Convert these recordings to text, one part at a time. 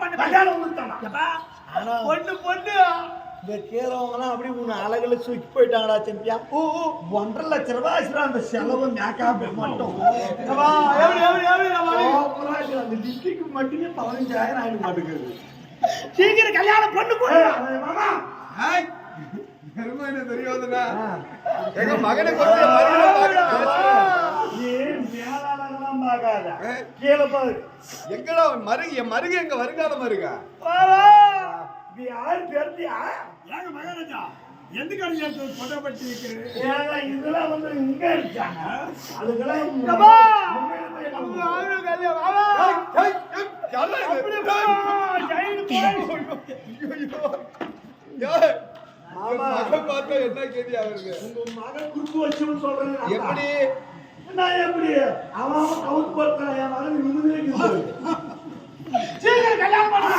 பண்ணு பொண்ணு பொண்ணு இந்த கீழவங்கலாம் அப்படி உன்னை அழகுல சுக்கி போயிட்டாங்கடா செம்பியா ஓ ஒன்றரை லட்ச ரூபாய் ஆச்சுடா அந்த செலவு மேக்கப் மட்டும். அந்த லிப்டிக்கு மட்டுமே பதினஞ்சாயிரம் ஆயிட மாட்டேங்குது சீக்கிரம் கல்யாணம் பொண்ணு ஏய், மாமா ஹாய். பெருமை என்ன தெரியாதுண்ணா? ஆ. எங்க மகனை கொண்டு. நீ மேலாளர்லாம் பார்க்காத. கீழே பாரு. எங்கடா மருகு என் மருகு எங்க வருங்கால மருகா. இது யாரு தெரிஞ்சியா? ஏங்க மகாராஜா கொட்டப்பட்டு இருக்கிறது ஏங்க, இதெல்லாம் வந்து இங்க இருக்காங்க. அதுக்கெல்லாம் மகன் பார்த்தா என்ன கேதி அவருக்கு உங்க மகன் குறுக்கு வச்சுன்னு சொல்றேன். எப்படி? அவன் அவன் கவுத்து போட்டான் என் மகன் இருக்குது. சீக்கிரம் கல்யாணம் பண்ணு.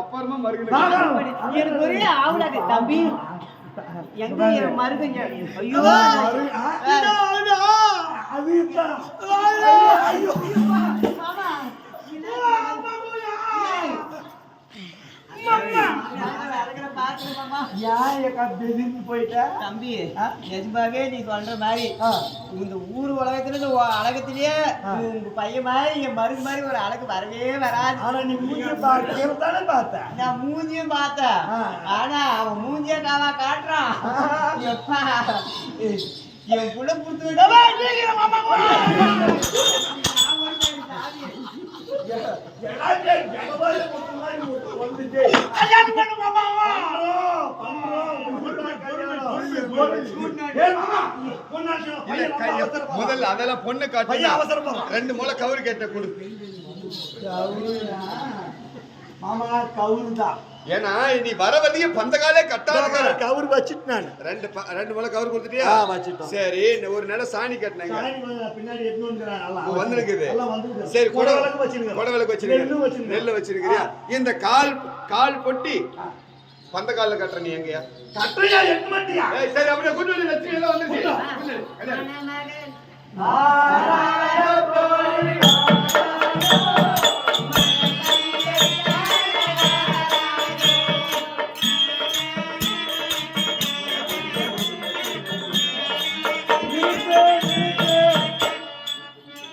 அப்புறமா மருகனை. எனக்கு ஒரே ஆவலாக தம்பி. எங்க என் மருகங்க ஐயோ. அது தான். ஐயோ. மாமா பாக்குறேன் மாமா ஏன் ஏக்கா பெதிர்ந்து போயிட்ட? தம்பி நிஜமாவே நீ சொல்ற மாதிரி. இந்த ஊர் உலகத்துல இந்த அழகத்திலேயே. உங்க பையன் மாதிரி என் மருகு மாதிரி ஒரு அழகு வரவே வராது ஆனா நீ மூஞ்சிய பார்க்கிற தானே நான் மூஞ்சியும் பார்த்தேன். ஆனா அவன் மூஞ்சிய காவா காட்டுறான். எப்பா என் புள்ள புடுத்து முதல்ல அதெல்லாம் பொண்ணு காட்டு. ரெண்டு மூளை கவுரு கேட்ட கொடு மாமா கவுருதான் ஏன்னா நீ வர வழிய பந்த காலே கட்டாத கவுரு வச்சுட்டு நான். ரெண்டு ரெண்டு மூளை கவுரு கொடுத்துட்டியா? ஆ, வச்சிட்டோம். சரி இந்த ஒரு நேரம் சாணி கட்டினாங்க. பின்னாடி ஓ, வந்திருக்குது. சரி குடை குட விளக்கு வச்சிருக்கிறேன். குட விளக்கு நெல்லு வச்சிருக்கேன். நெல்லு வச்சிருக்கிறியா இந்த கால் கால் பொட்டி பந்த கால்ல கட்டுற நீ எங்கயா? கட்டுறியா, எட்டு மாட்டியா? ஏய் சரி அப்படியே கொண்டு வந்து லட்சுமி எல்லாம் வந்துருச்சு.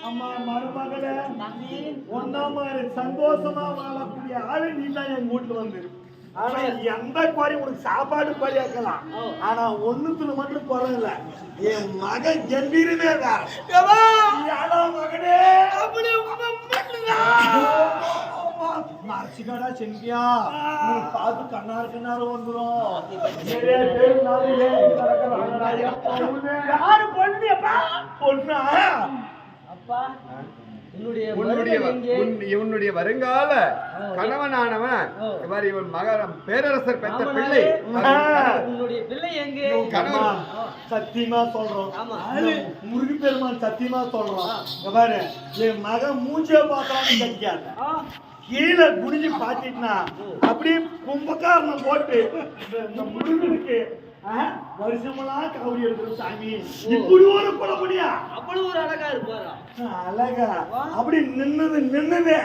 அம்மா மருமகளே ஒன்னா மாதிரி சந்தோஷமா வாழக்கூடிய ஆளு நீ தான் என் வீட்டுல வந்து ஆனா எந்த குறை உனக்கு சாப்பாடு குறையாக்கலாம் ஆனா ஒண்ணுத்துல மட்டும் குறை இல்ல என் மகன் கம்பீரமே வேற. மகனே. அப்படி. மறைச்சிக்காடா செங்கியா உனக்கு பார்த்து கண்ணாரு கண்ணாரு. பொண்ணு. யாரு பொண்ணு பொண்ணா? உன்னுடைய வருங்கால கணவனானவன். இவர் இவன் மகரம் பேரரசர் பெற்ற பிள்ளை. உன்னுடைய பிள்ளை எங்கே? கணவன். சத்தியமா சொல்றோம். ஆமா. இந்த முருகு பெருமான் சத்தியமா சொல்றோம் இங்க பாரு என் மகன் மூஞ்சிய பார்த்தாலும் கிடைக்காது கீழே குனிஞ்சு பாத்திட்டுனா அப்படியே கும்பகாரணம் போட்டு இந்த- முருகனுக்கு வருஷமெல்லாம் கவுரி எடுக்கிற சாமி. இப்படி ஒரு கூட முடியா அவ்வளவு ஒரு அழகா இருப்பாரா? அழகா. அப்படி நின்னது நின்னது.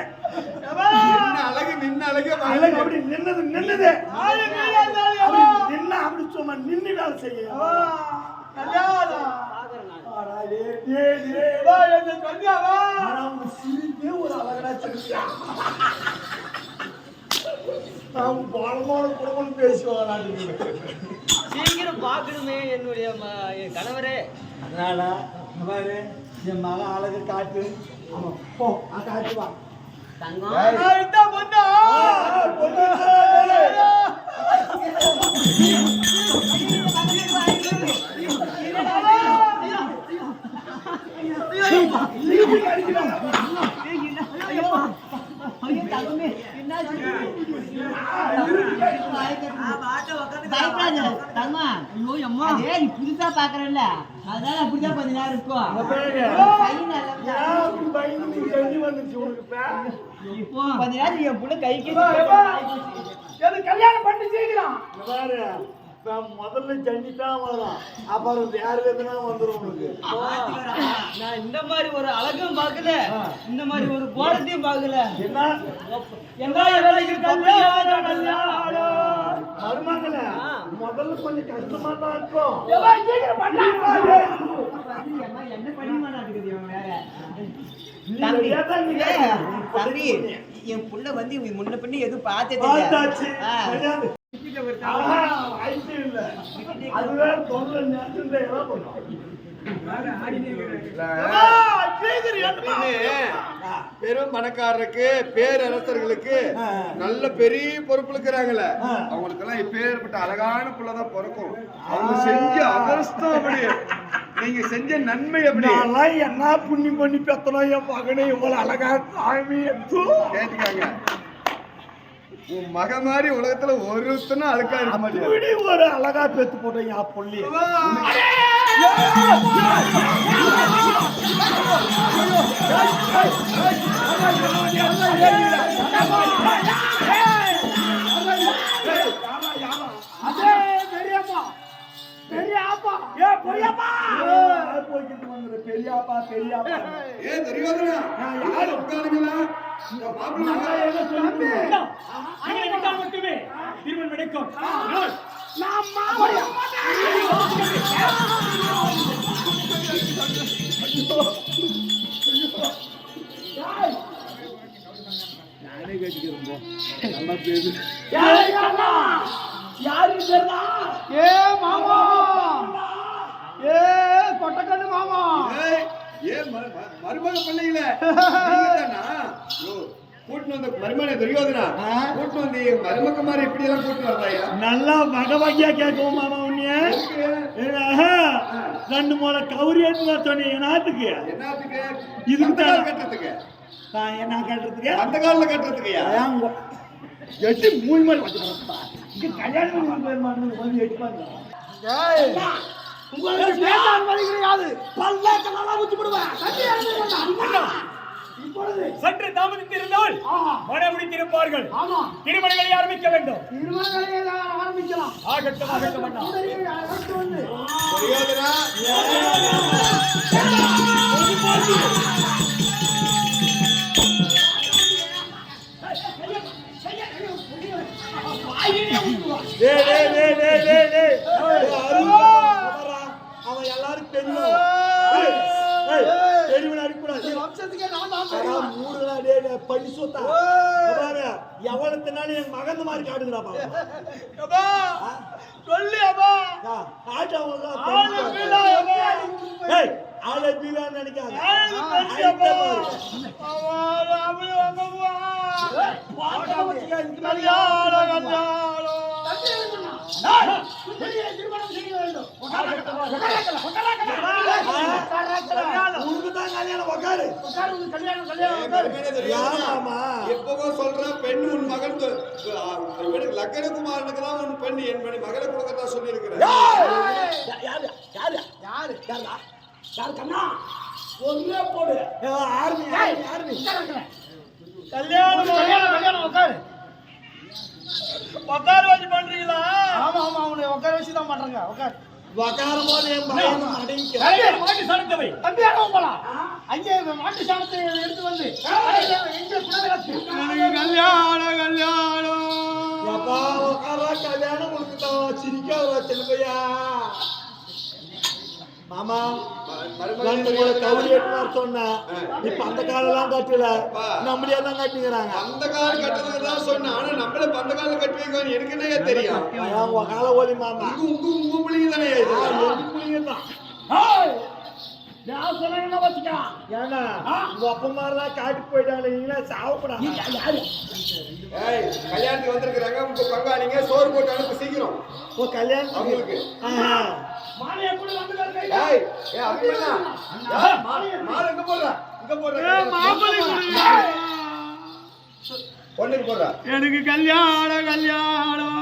நின்ன அழகு நின்ன அழகு அழகு அப்படி நின்னது நின்னது. நின்னா அப்படி சும்மா நின்னு வேலை செய்ய சிரிப்பே ஒரு அழகா சிரிச்சா நான் பலமான குடும்பம் பேசுவாங்க சீக்கிரம் பார்க்கணுமே என்னுடைய என் கணவரே. அதனால பாரு என் மகன் அழகு காட்டு. அவன் போ காட்டு வா. தங்கம். பொண்ணா ஐயோ தங்கமே என்னாச்சு பயப்படாத தங்கமா ஐயோ அம்மா அதே பாக்குறல்ல அதனால அப்படிதான் கொஞ்ச நேரம் இருக்கும். கஞ்சி நேரம் என் புள்ள கைக்கு கல்யாணம் பண்ணி பாரு இப்ப முதல்ல ஜன்னி தான் வரும் அப்புறம் வேற எதுனா வந்துரும் உனக்கு. நான் இந்த மாதிரி ஒரு அழகும் பார்க்கல. இந்த மாதிரி ஒரு கோலத்தையும் பார்க்கல. என்ன? என்ன முதல்ல கொஞ்சம் கஷ்டமா தான் இருக்கும். என்ன பண்ணி மாட்டாக்குது இவன் வேற தம்பி, என் புள்ள வந்து இவன் முன்ன பின்ன எதுவும் பார்த்ததே. அதுவே தொல்லை நேரத்துல? பெரும் பணக்காரருக்கு பேரரசர்களுக்கு. நல்ல பெரிய பொறுப்பு இருக்கிறாங்கல்ல. அவங்களுக்கு எல்லாம் இப்பேற்பட்ட அழகான புள்ளதான் பிறக்கும் அவங்க செஞ்ச அதிர்ஷ்டம் அப்படி நீங்க செஞ்ச நன்மை எப்படி நான்லாம் என்ன புண்ணியம் பண்ணி பெத்தனோ என் மகனை இவ்வளவு அழகா சாமி. கேட்டுக்காங்க உன் மக மாதிரி உலகத்துல ஒருத்தனும் அழுக்கா இருக்க மாட்டேன் ஒரு அழகா பெத்து போட்டேன் என் புள்ளி பெரியாப்பா பெரியாப்பா ஏ தெரியாதுனா யாரு உட்காருங்களா மட்டுமே திருமணம் நடக்கும் நானே போ நல்லா பேரு யாரு ஏ மாமா ஏ கொட்டக்கண்ணு மாமா ஏன் மருமக பிள்ளைகளே கூட்டிட்டு வந்த மருமனை தெரியாதுனா ஆ? வந்து மருமக்க மாதிரி எல்லாம் கூட்டிட்டு வந்தாயா நல்லா மகவாக்கியா கேட்கவும் மாமா ரெண்டு மூணு கௌரி எடுத்து சொன்னீங்க நாட்டுக்கு என்னத்துக்கு? இதுக்கு தான். கட்டுறதுக்கு நான் என்ன கட்டுறதுக்கு அந்த காலில் உங்க- எட்டு மூணு மாதிரி வச்சுக்கிறப்பா இங்க கல்யாணம் பண்ணி பாருங்க. உங்களுக்கு பேச அனுமதி கிடையாது பல்லாக்க நல்லா ஊத்தி விடுவேன் சற்று தாமதித்திருந்தால் ஆமா மனமுடித்திருப்பார்கள். ஆமா. திருமணங்களை ஆரம்பிக்க வேண்டும். ஆரம்பிக்கலாம். ஆகட்டும் ஆகட்டும் அண்ணா. அடுத்து வந்து. தெரியாதுனா பெரியவன் அடிக்கூடாது வம்சத்துக்கே நான் தான் டேய், டேய், படி சொத்தா. பாரு, என் மகன் மாதிரி காட்டுதுடா பாப்பா. சொல்லு அப்பா. ஆட்டு அவங்க ஆளு பீலா, நினைக்காத. ஆயிட்டே அப்பா. பாரு. அவன் அவளு வந்தவா. பாட்டா வச்சுக்க, இதுக்கு மேல கல்யாணம், கல்யாணம். உனக்கு தான் கல்யாணம் உக்காரு ஏமாமா எப்பவோ சொல்ற பெண் உன் மகன் தொ- ஆ, இவனுக்கு லக்கணகுமாரனுக்கு தான் உன் பெண் என் மணி மகளை கொடுக்கறதா சொல்லியிருக்கிறேன் யாரு யாரு யாரு யாரா யாரு கண்ணா ஒரே போடு ஆர்மி ஆர்மி ஆர்மி கல்யாணம் கல்யாணம் கல்யாணம் உட்காரு உட்கார வச்சு பண்றீங்களா ஆமா ஆமா அவனை உட்கார வச்சு தான் பண்றாங்க. உட்காரு. உக்காரும் போது என் அடங்கிக்க கல்யாணம் மாட்டி தம்பி அங்க போலாம். அங்கே மாட்டு சாணத்தை எடுத்து வந்து எங்க குடவிளக்கு கல்யாணம் கல்யாணம். எப்பா உக்காரா கல்யாணம் கொடுத்துட்டோம் சிரிக்காதா சின்ன பையா. மாமா ரெண்டு மூணு கவுரி எட்டுனார் சொன்னேன் இப்ப அந்த காலெல்லாம் கட்டல. நம்மளே தான் கட்டிக்கிறாங்க. அந்த கால் கட்டுறதுக்கு தான் சொன்னேன் ஆனா நம்மள அந்த கால கட்டி வைக்கணும் எனக்கு என்னையா தெரியும் உங்க கால ஓலி மாமா. உங்க உங்க உங்க பிள்ளைங்க தானே இது? புள்ளைங்க தான். ஏன்னா, உங்க அப்பா மாதிரிலாம் காட்டுக்கு போயிட்டாங்க. நீங்களா சாவப்படாது? ஏய் கல்யாணத்துக்கு வந்திருக்கிறாங்க. உங்க பங்காளிங்க சோறு போட்டு அனுப்பு சீக்கிரம். ஓ கல்யாணத்துக்கு? அவங்களுக்கு. ஆஹா. ஏய் ஏய் அப்படின்னா மாலை எங்க போடுற? இங்க போடுற. பொண்ணுக்கு போடுற. எனக்கு கல்யாணம் கல்யாணம்.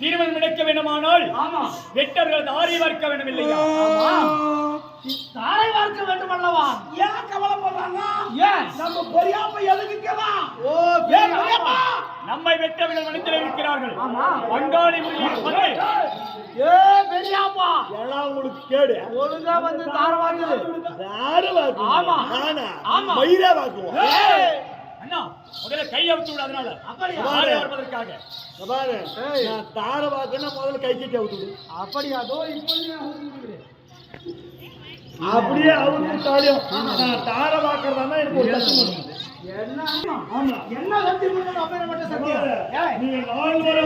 திருமணம் நடக்க வேண்டுமானால் ஆமா. வெட்டர்கள் தாரி பார்க்க வேண்டும் இல்லையா தாரை வார்க்க வேண்டும் அல்லவா ஏன்? கவலைப்படுறாங்க பெரியாப்பா எதுக்குக்கலாம் ஓ பெரியப்பா. நம்மை வெற்றவிட மனிதர் இருக்கிறார்கள். ஆமா. பங்காளி வந்து ஏ பெரியாப்பா. எல்லாம் உங்களுக்கு கேடு. ஒழுங்கா வந்து தாரவாக்குது யாரு வாக்குவோம்? ஆமா. ஆமா. மயிரே வாக்குவோம். அண்ணா முதல்ல கையை விட்டு விடு அதனால. அப்படியா? வருவதற்காக பாரு. நான் தார வாக்குன்னா முதல்ல கை கட்டி அவுத்துடு அப்படியா? அதோ நான். அப்படியே அவுத்துட்டாலும் நான் தார வாக்குறதா எனக்கு ஒரு கஷ்டம். என்ன? ஆமா. என்ன சத்தியம் பண்ணணும் அப்ப மட்டும் சத்தியம். ஏய். நீங்க நாலு வரை